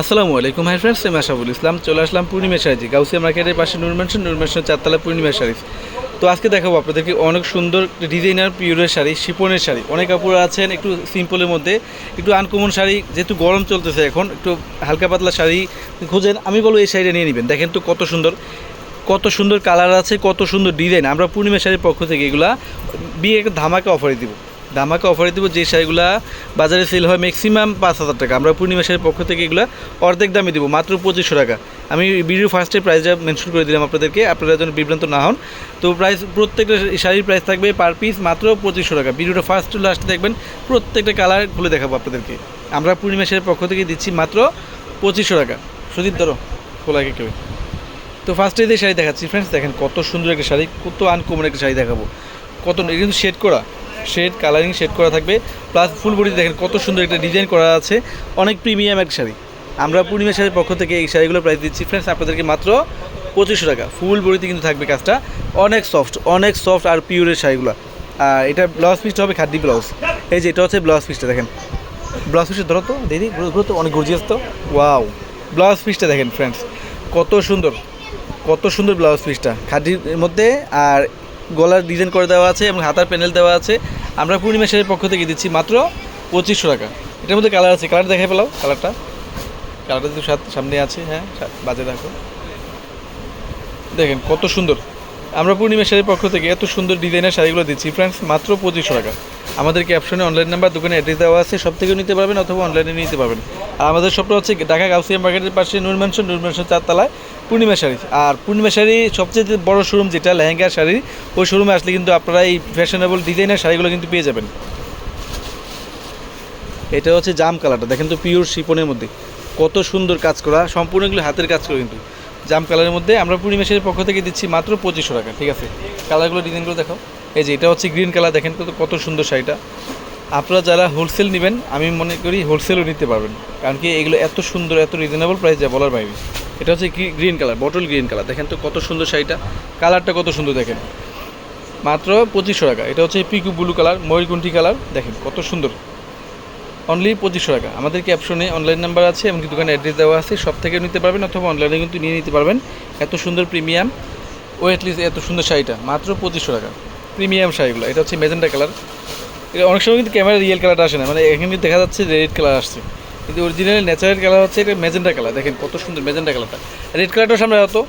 আসসালামু আলাইকুম, hi friends আমি আশাফুল ইসলাম। চলে আসলাম পূর্ণিমা শাড়ি গাউসিয়া মার্কেটের পাশে নূর ম্যানশন নূর ম্যানশন চারতলা পূর্ণিমা শাড়ি। তো আজকে দেখাবো আপনাদেরকে অনেক সুন্দর ডিজাইনার পিওরের শাড়ি, শিপনের শাড়ি। অনেক কাপড় আছেন একটু সিম্পলের মধ্যে, একটু আনকমন শাড়ি, যেহেতু গরম চলতেছে এখন, একটু হালকা পাতলা শাড়ি খুঁজেন, আমি বলব এই শাড়িটা নিয়ে নেবেন। দেখেন তো কত সুন্দর কত সুন্দর কালার আছে, কত সুন্দর ডিজাইন আমরা পূর্ণিমা শাড়ির পক্ষ থেকে এগুলা বিয়ে ধামাকা অফারে দিব। ধামাকা অফারে দিব যে শাড়িগুলো বাজারে সেল হয় ম্যাক্সিমাম পাঁচ হাজার টাকা। আমরা পূর্ণিমা শাড়ির পক্ষ থেকে এগুলা অর্ধেক দামে দিব, মাত্র পঁচিশশো টাকা। আমি ভিডিও ফার্স্টে প্রাইসটা মেনশন করে দিলাম আপনাদেরকে, আপনারা যেন বিভ্রান্ত না হন। তো প্রাইস প্রত্যেকটা শাড়ির প্রাইস থাকবে পার পিস মাত্র পঁচিশশো টাকা। ভিডিওটা ফার্স্ট টু লাস্টে দেখবেন, প্রত্যেকটা কালার খুলে দেখাবো আপনাদেরকে। আমরা পূর্ণিমা শাড়ির পক্ষ থেকে দিচ্ছি মাত্র পঁচিশশো টাকা। সুদীপ ধরো খোলাকে কেউ। তো ফার্স্টে যে শাড়ি দেখাচ্ছি ফ্রেন্ডস দেখেন কত সুন্দর একটা শাড়ি, কত আনকমন একটা শাড়ি দেখাবো। কত কিন্তু শেড করা। শেড কালারিং শেড করা থাকবে। প্লাস ফুল বডিতে দেখেন কত সুন্দর একটা ডিজাইন করা আছে। অনেক প্রিমিয়াম এক শাড়ি। আমরা পূর্ণিমা শাড়ির পক্ষ থেকে এই শাড়িগুলো প্রাইস দিচ্ছি। ফ্রেন্ডস আপনাদেরকে মাত্র পঁচিশশো টাকা। ফুল বডিতে কিন্তু থাকবে কাজটা। অনেক সফট অনেক সফট আর পিওরের শাড়িগুলো। আর এটা ব্লাউজ পিসটা হবে খাদ্দি ব্লাউজ এই যে, এটা হচ্ছে ব্লাউজ পিসটা দেখেন। ব্লাউজ পিসটা ধরো তো দিদি ঘুরো তো, অনেক গর্জিয়াস তো। ওয়াও ব্লাউজ পিসটা দেখেন ফ্রেন্ডস কত সুন্দর কত সুন্দর ব্লাউজ পিসটা খাদির মধ্যে আর গলার ডিজাইন করে দেওয়া আছে এবং হাতার প্যানেল দেওয়া আছে। আমরা পূর্ণিমা শাড়ির পক্ষ থেকে দিচ্ছি মাত্র পঁচিশশো টাকা। এটার মধ্যে কালার আছে। কালার দেখাই পেলাও কালারটা কালারটা তো সামনে আছে হ্যাঁ বাজে দেখো। দেখেন কত সুন্দর। আমরা পূর্ণিমা শাড়ির পক্ষ থেকে এত সুন্দর ডিজাইনের শাড়িগুলো দিচ্ছি। ফ্রেন্ডস মাত্র পঁচিশশো টাকা। আমাদের ক্যাপশনে অনলাইন নাম্বার দোকানে অ্যাড্রেস দেওয়া আছে। সব থেকেও নিতে পারবেন অথবা অনলাইনে নিতে পারবেন। আর আমাদের শপটা হচ্ছে ঢাকা গাউসিয়া মার্কেটের পাশে নূর ম্যানশন নূর ম্যানশন চারতলায় পূর্ণিমা শাড়ি। আর পূর্ণিমা শাড়ি সবচেয়ে বড় শোরুম যেটা, লেহেঙ্গা শাড়ি, ওই শোরুমে আসলে কিন্তু আপনারা এই ফ্যাশনেবল ডিজাইনের শাড়িগুলো কিন্তু পেয়ে যাবেন। এটা হচ্ছে জাম কালারটা, দেখেন তো পিওর শিপনের মধ্যে। কত সুন্দর কাজ করা, সম্পূর্ণ এগুলো হাতের কাজ করা কিন্তু। জাম কালারের মধ্যে আমরা পূর্ণিমাসের পক্ষ থেকে দিচ্ছি মাত্র পঁচিশশো টাকা, ঠিক আছে? কালারগুলো ডিজাইনগুলো দেখো এই যে এটা হচ্ছে গ্রিন কালার দেখেন কত সুন্দর শাড়িটা। আপনারা যারা হোলসেল নেবেন, আমি মনে করি হোলসেলও নিতে পারবেন। কারণ কি এগুলো এত সুন্দর, এত রিজনেবল প্রাইস যা বলার বাইরে। এটা হচ্ছে green colour bottle green colour দেখেন তো কত সুন্দর শাড়িটা। কালারটা কত সুন্দর দেখেন। মাত্র পঁচিশশো টাকা। এটা হচ্ছে পিকু ব্লু কালার ময়ূরকুণ্ঠি কালার দেখেন কত সুন্দর। অনলি পঁচিশশো টাকা। আমাদের ক্যাপশনে অনলাইন নাম্বার আছে, এমনকি দোকানে অ্যাড্রেস দেওয়া আছে। সব থেকে নিতে পারবেন অথবা অনলাইনে কিন্তু নিয়ে নিতে পারবেন। এত সুন্দর প্রিমিয়াম ও অ্যাটলিস্ট এত সুন্দর শাড়িটা। মাত্র পঁচিশশো টাকা। প্রিমিয়াম শাড়িগুলো। এটা হচ্ছে মেজেন্টা কালার অনেক সময় কিন্তু ক্যামেরা রিয়েল কালারটা আসে না। মানে এখানে দেখা যাচ্ছে রেড কালার আসছে। কিন্তু অরিজিনাল ন্যাচারাল কালার হচ্ছে এটা মেজেন্টা কালার দেখেন কত সুন্দর মেজেন্টা কালারটা রেড কালারটার সামনে রাখো।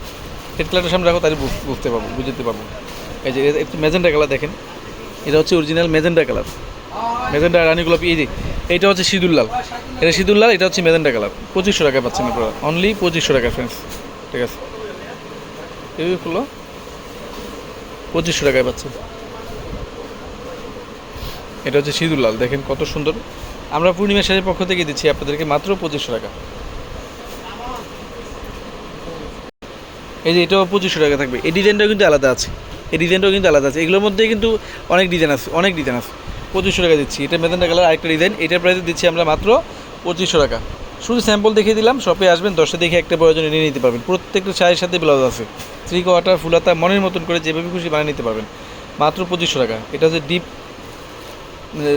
রেড কালারটার সামনে রাখো, তাহলে বুঝতে পারব বুঝতে পারব। এই যে একটু মেজেন্টা কালার দেখেন। এটা হচ্ছে অরিজিনাল মেজেন্টা কালার মেজেন্টা রানী গোলাপি, এই যে, এইটা হচ্ছে সিঁদুর লাল। এটা সিঁদুর লাল, এটা হচ্ছে মেজেন্টা কালার পঁচিশশো টাকা পাচ্ছেন আপনারা। অনলি পঁচিশশো টাকা ফ্রেন্ডস ঠিক আছে? এই হলো পঁচিশশো টাকায় পাচ্ছেন। এটা হচ্ছে সিঁদুর লাল, দেখেন কত সুন্দর। আমরা পূর্ণিমা শাড়ির পক্ষ থেকে দিচ্ছি আপনাদেরকে মাত্র পঁচিশশো টাকা। এই যে এটাও পঁচিশশো টাকা থাকবে। এই ডিজাইনটাও কিন্তু আলাদা আছে। এই ডিজাইনটাও কিন্তু আলাদা আছে। এগুলোর মধ্যে কিন্তু অনেক ডিজাইন আছে, অনেক ডিজাইন আছে। পঁচিশশো টাকা দিচ্ছি। এটা মেজেন্টা কালার আরেকটা ডিজাইন। এটার প্রাইসে দিচ্ছি আমরা মাত্র পঁচিশশো টাকা। শুধু স্যাম্পল দেখিয়ে দিলাম শপে আসবেন দশটা দেখে একটা প্রয়োজনে নিয়ে নিতে পারবেন। প্রত্যেকটা শাড়ির সাথে ব্লাউজ আছে। থ্রি কোয়ার্টার ফুলাতা, মনের মতন করে যেভাবে খুশি বানিয়ে নিতে পারবেন। মাত্র পঁচিশশো টাকা। এটা হচ্ছে ডিপ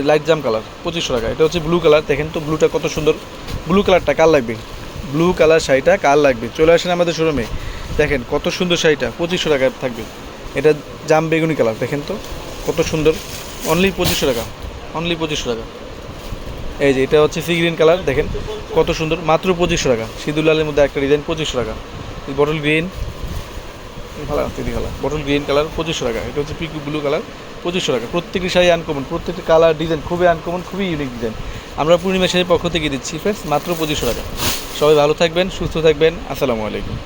লাইট জাম কালার পঁচিশশো টাকা। এটা হচ্ছে ব্লু কালার দেখেন তো ব্লুটা কত সুন্দর। ব্লু কালারটা কার লাগবে? ব্লু কালার শাড়িটা কার লাগবে? চলে আসেন আমাদের শোরুমে দেখেন কত সুন্দর শাড়িটা, পঁচিশশো টাকা থাকবে। এটা জাম বেগুনি কালার দেখেন তো কত সুন্দর। অনলি পঁচিশশো টাকা অনলি পঁচিশশো টাকা। এই যে এটা হচ্ছে সি গ্রিন কালার দেখেন কত সুন্দর, মাত্র পঁচিশশো টাকা। সিঁদুর লালের মধ্যে একটা ডিজাইন পঁচিশশো টাকা। বটল গ্রিন ভালো দিদি বটল গ্রিন কালার পঁচিশশো টাকা। এটা হচ্ছে পিকু ব্লু কালার পঁচিশশো টাকা। প্রত্যেকটি শাড়ি আনকমন প্রত্যেকটি কালার ডিজাইন খুবই আনকমন খুবই ইউনিক ডিজাইন আমরা পূর্ণিমা শাড়ির পক্ষ থেকে দিচ্ছি ফ্রেন্ডস মাত্র পঁচিশশো টাকা। সবাই ভালো থাকবেন, সুস্থ থাকবেন, আসসালামু আলাইকুম।